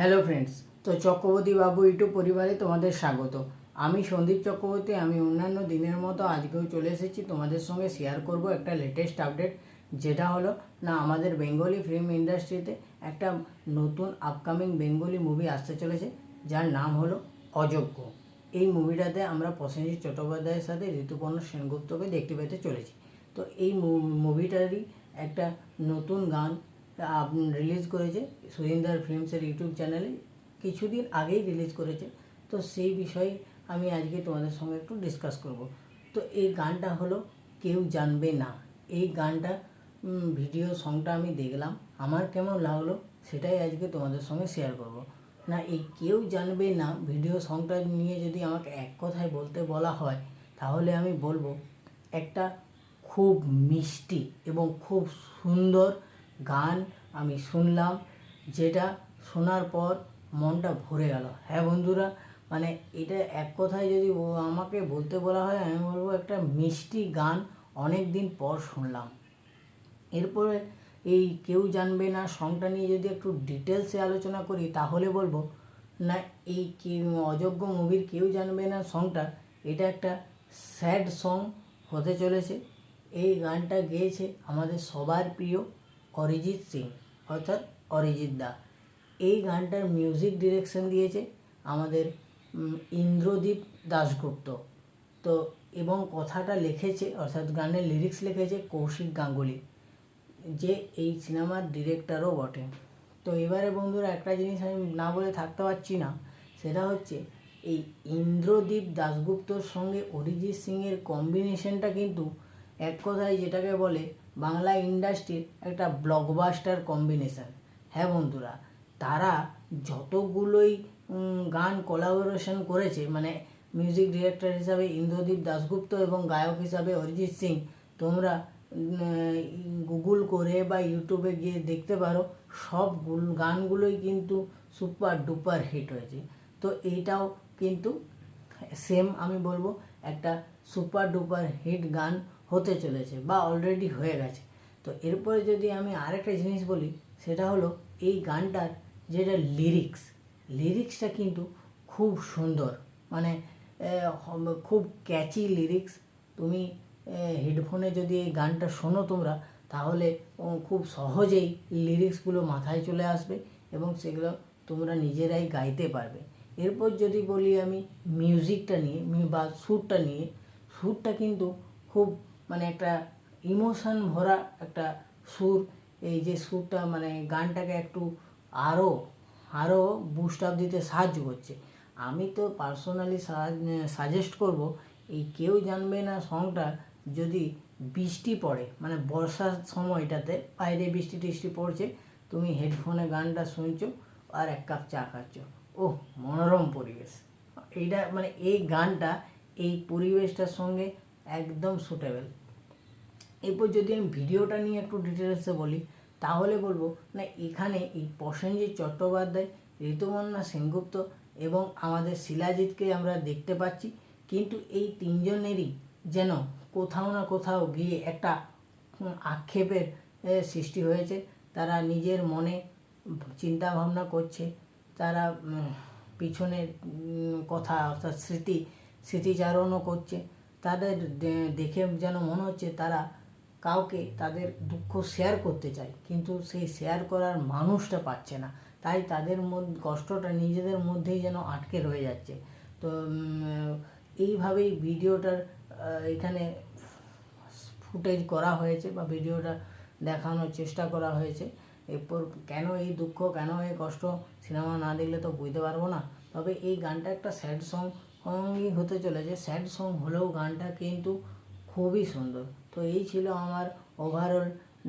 Hello friends তো চক্রবর্তী বাবু YouTube পরিবারে তোমাদের স্বাগত। আমি সন্দীপ চক্রবর্তী, আমি অন্যান্য দিনের মতো আজকেও চলে এসেছি তোমাদের সঙ্গে শেয়ার করব একটা লেটেস্ট আপডেট যেটা হলো, না, আমাদের বেঙ্গলি ফিল্ম ইন্ডাস্ট্রিতে একটা নতুন আপকামিং বেঙ্গলি মুভি আসতে চলেছে, যার নাম হলো অযোগ্য। এই মুভিটাতে আমরা প্রসেনজিৎ চট্টোপাধ্যায়ের সাথে ঋতুপর্ণ সেনগুপ্তকে দেখতে পেতে চলেছি। তো এই মুভিটারই একটা নতুন গান রিলিজ করেছে সুরিন্দার ফিল্মসের ইউটিউব চ্যানেলে কিছুদিন আগেই রিলিজ করেছে। তো সেই বিষয়ে আমি আজকে তোমাদের সঙ্গে একটু ডিসকাস করব। তো এই গানটা হলো কেউ জানবে না। এই গানটা ভিডিও সংটা আমি দেখলাম। আমার কেমন লাগল সেটাই আজকে তোমাদের সঙ্গে শেয়ার করব। না, এই কেউ জানবে না ভিডিও সংটা নিয়ে যদি আমাকে এক কথায় বলতে বলা হয়, তাহলে আমি বলব, একটা খুব মিষ্টি এবং খুব সুন্দর গান আমি শুনলাম, যেটা শোনার পর মনটা ভরে গেল। হ্যাঁ বন্ধুরা মানে এটা এক কথায় যদি আমাকে বলতে বলা হয়, আমি বলব একটা মিষ্টি গান অনেক দিন পর শুনলাম। এরপরে এই কেউ জানবে না সংটা নিয়ে যদি একটু ডিটেলসে আলোচনা করি, তাহলে বলব, না, এই অযোগ্য মুভির কেউ জানবে না সংটা এটা একটা স্যাড সং হতে চলেছে। এই গানটা গেয়েছে আমাদের সবার প্রিয় অরিজিৎ সিং, অর্থাৎ অরিজিৎ দা। এই গানটার মিউজিক ডিরেকশন দিয়েছে আমাদের ইন্দ্রদীপ দাশগুপ্ত। তো, এবং কথাটা লিখেছে, অর্থাৎ গানের লিরিক্স লিখেছে কৌশিক গাঙ্গুলি, যে এই সিনেমার ডিরেক্টরও বটে। তো এবারে বন্ধুরা একটা জিনিস আমি না বলে থাকতে পারছি না, সেটা হচ্ছে এই ইন্দ্রদীপ দাশগুপ্তর সঙ্গে অরিজিৎ সিংয়ের কম্বিনেশনটা কিন্তু এক কথায় যেটাকে বলে বাংলা ইন্ডাস্ট্রির একটা ব্লকবাস্টার কম্বিনেশন হ্যাঁ বন্ধুরা, তারা যতগুলোই গান কোলাবোরেশন করেছে মানে মিউজিক ডিরেক্টর হিসাবে ইন্দ্রদীপ দাশগুপ্ত এবং গায়ক হিসাবে অরিজিৎ সিং, তোমরা গুগল করে বা ইউটিউবে গিয়ে দেখতে পারো, সব গানগুলোই কিন্তু সুপার ডুপার হিট হয়েছে। তো এইটাও কিন্তু সেম আমি বলব, একটা সুপার ডুপার হিট গান হতে চলেছে বা অলরেডি হয়ে গেছে। তো এরপরে যদি আমি আরেকটা জিনিস বলি, সেটা হলো এই গানটার যেটা লিরিক্স লিরিক্সটা কিন্তু খুব সুন্দর। মানে খুব ক্যাচি লিরিক্স তুমি হেডফোনে যদি এই গানটা শোনো তোমরা, তাহলে খুব সহজেই লিরিক্সগুলো মাথায় চলে আসবে এবং সেগুলো তোমরা নিজেরাই গাইতে পারবে। এরপর যদি বলি আমি মিউজিকটা নিয়ে, বা সুরটা নিয়ে, সুরটা কিন্তু খুব মানে একটা ইমোশন ভরা একটা সুর। এই যে সুরটা মানে গানটাকে একটু আরও আরও বুস্ট আপ দিতে সাহায্য করছে। আমি তো পার্সোনালি সাজেস্ট করব, এই কেউ জানবে না সংটা যদি বৃষ্টি পড়ে মানে বর্ষার সময়টাতে বাইরে বৃষ্টি টিষ্টি পড়ছে, তুমি হেডফোনে গানটা শুনছো আর এক কাপ চা খাচ্ছ। ওহ, মনোরম পরিবেশ। এইটা মানে এই গানটা, এই পরিবেশটার সঙ্গে একদম সুটেবল এরপর যদি আমি ভিডিওটা নিয়ে একটু ডিটেলসে বলি, তাহলে বলব, না, এখানে এই প্রসেনজিৎ চট্টোপাধ্যায় ঋতুপর্ণা সেনগুপ্ত এবং আমাদের শিলাজিৎকে আমরা দেখতে পাচ্ছি। কিন্তু এই তিনজনেরই যেন কোথাও না কোথাও গিয়ে একটা আক্ষেপের সৃষ্টি হয়েছে। তারা নিজের মনে চিন্তা ভাবনা করছে। তারা পিছনের কথা, অর্থাৎ স্মৃতি, স্মৃতিচারণও করছে। তাদের দেখে যেন মনে হচ্ছে তারা কাউকে তাদের দুঃখ শেয়ার করতে চায়। কিন্তু সেই শেয়ার করার মানুষটা পাচ্ছে না। তাই তাদের মধ্যে কষ্টটা নিজেদের মধ্যেই যেন আটকে রয়ে যাচ্ছে। তো এইভাবেই ভিডিওটার এখানে ফুটেজ করা হয়েছে বা ভিডিওটা দেখানোর চেষ্টা করা হয়েছে। এরপর কেন এই দুঃখ, কেন এই কষ্ট? সিনেমা না দেখলে তো বুঝতে পারব না। তবে এই গানটা একটা স্যাড সং সঙ্গই হতে চলেছে। স্যাড সং হলেও গানটা কিন্তু খুবই সুন্দর। তো এই ছিল আমার ওভারঅল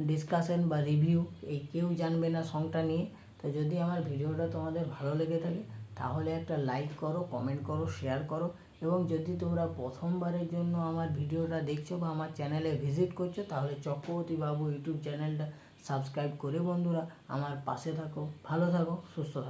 ডিসকাশন বা রিভিউ এই কেউ জানবে না সংটা নিয়ে। তো যদি আমার ভিডিওটা তোমাদের ভালো লেগে থাকে, তাহলে একটা লাইক করো কমেন্ট করো শেয়ার করো। এবং যদি তোমরা প্রথমবারের জন্য আমার ভিডিওটা দেখছ বা আমার চ্যানেলে ভিজিট করছ, তাহলে চক্রবর্তী বাবু ইউটিউব চ্যানেলটা সাবস্ক্রাইব করে বন্ধুরা আমার পাশে থাকো, ভালো থাকো, সুস্থ থাকো।